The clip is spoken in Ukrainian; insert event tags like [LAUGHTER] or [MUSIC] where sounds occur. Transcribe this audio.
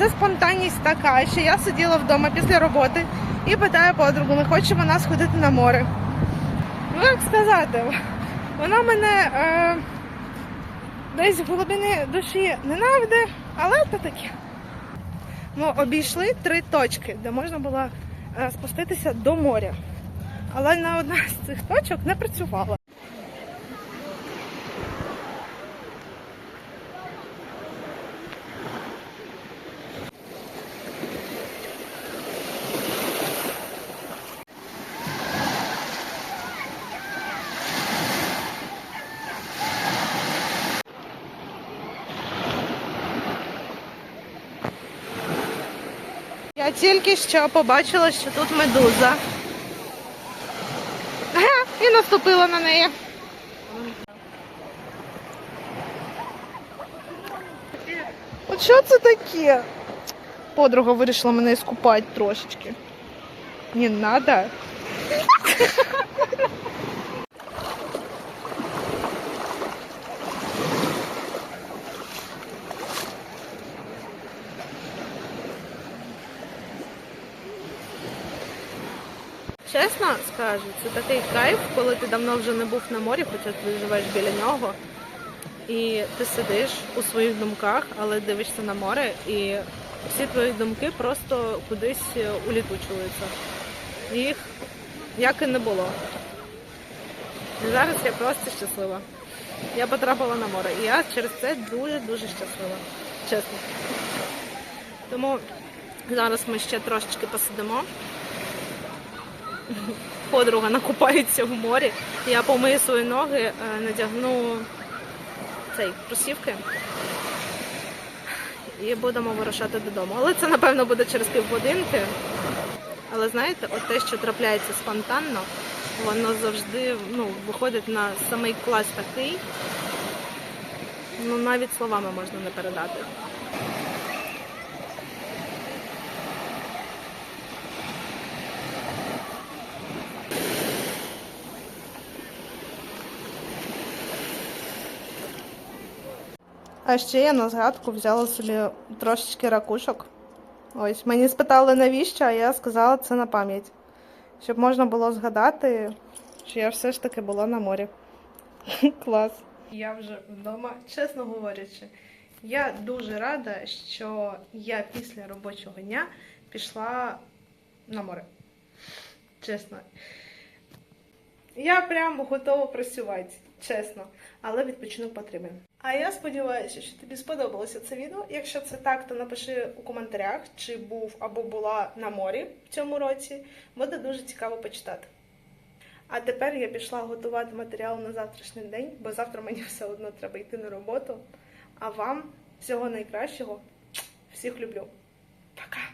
це спонтанність така, що я сиділа вдома після роботи і питаю подругу, не хоче вона сходити на море. Ну, як сказати, вона мене е, десь в глибині душі ненавиде, але то таке. Ми обійшли три точки, де можна було е, спуститися до моря. Але на одна з цих точок не працювала. Тільки що побачила, що тут медуза. І наступила на неї. От що це таке? Подруга вирішила мене іскупати трошечки. Не надо. Чесно скажу, це такий кайф, коли ти давно вже не був на морі, хоча ти живеш біля нього. І ти сидиш у своїх думках, але дивишся на море, і всі твої думки просто кудись улітучуються. Їх як і не було. І зараз я просто щаслива. Я потрапила на море. І я через це дуже-дуже щаслива. Чесно. Тому зараз ми ще трошечки посидимо. Подруга накупається в морі. Я помию свої ноги, е, надягну цей кросівки і будемо вирушати додому. Але це, напевно, буде через півгодинки. Але знаєте, от те, що трапляється спонтанно, воно завжди ну, виходить на самий клас такий. Ну, навіть словами можна не передати. А ще я на згадку взяла собі трошечки ракушок. Ось, мені спитали навіщо, а я сказала це на пам'ять. Щоб можна було згадати, що я все ж таки була на морі. [LAUGHS] Клас. Я вже вдома, чесно говорячи, я дуже рада, що я після робочого дня пішла на море. Чесно. Я прямо готова працювати, чесно, але відпочинок потрібен. А я сподіваюся, що тобі сподобалося це відео. Якщо це так, то напиши у коментарях, чи був або була на морі в цьому році. Буде дуже цікаво почитати. А тепер я пішла готувати матеріал на завтрашній день, бо завтра мені все одно треба йти на роботу. А вам всього найкращого. Всіх люблю. Пока!